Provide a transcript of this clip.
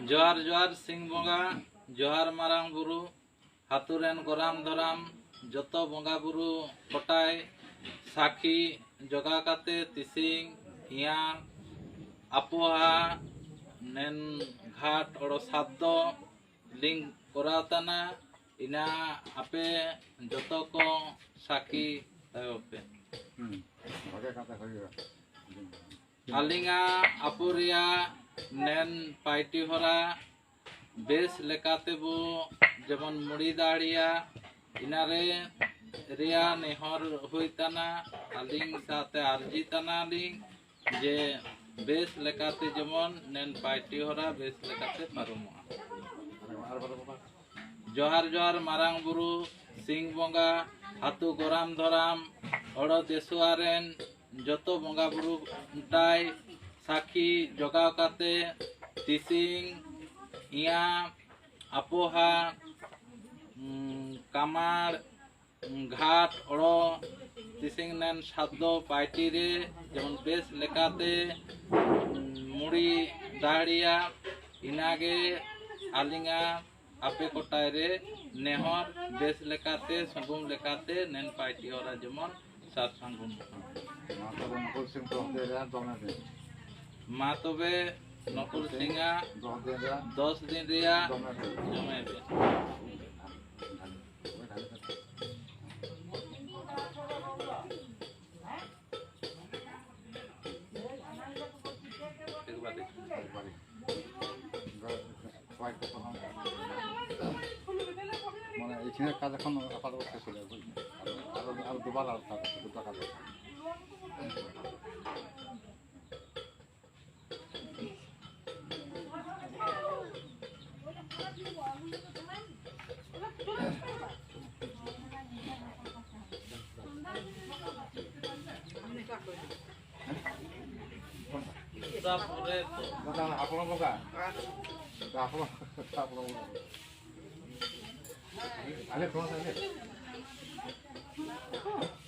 জোহার জোহার সিং বঙ্গা জোহার মারাং বুরু হাতুরেন গরাম ধরাম যত বঙ্গা বুরু কটায় সাক্ষী জগা কাতে তিসিং ইয়া আপোহা নেন ঘাট ওড়ো সাদ্দ লিঙ্ক করাতানা ইনা আপে যত কো সাক্ষী তাইপে আলিঙা আপুরিয়া নেন পাইটি হরা, বেশ লেকাতে বো, যেমন মুড়ি দাড়িয়া, ইনারে রিয়া নেহর হইতানা, আলিং সাথে আরজি তানা আলিং, যে বেশ লেকাতে যেমন নেন পাইটি হরা, বেশ লেকাতে পারুমা জোহার জোহার মারাং বুরু, সিং বঙ্গা, হাতু গরাম ধরাম হড় দেশুয়ারেন, যত বঙ্গা বুরু টাই সাক্ষী জগাও কাতে তিসিং ইয়া আপোহা কামার ঘাট অড় তিসিং নেন সাদ্য পাইটিরে যেমন বেশ উম, মুড়ি দাঁড়িয়া ইনাগে আলিঙ্গা আপে কোটায় রে নেহর বেশ লেকাতে সঙ্গুম লেকাতে নেন পাইটি ওরা যেমন সাত সঙ্গুম মা নকল সিংহা দশ দিন রিয়া জমাইবে মানে এইখানে কাজ এখন আপাতত শেষ হয়ে যাবে? আরো- আরও দুবার আর দুটো কাজ Oh.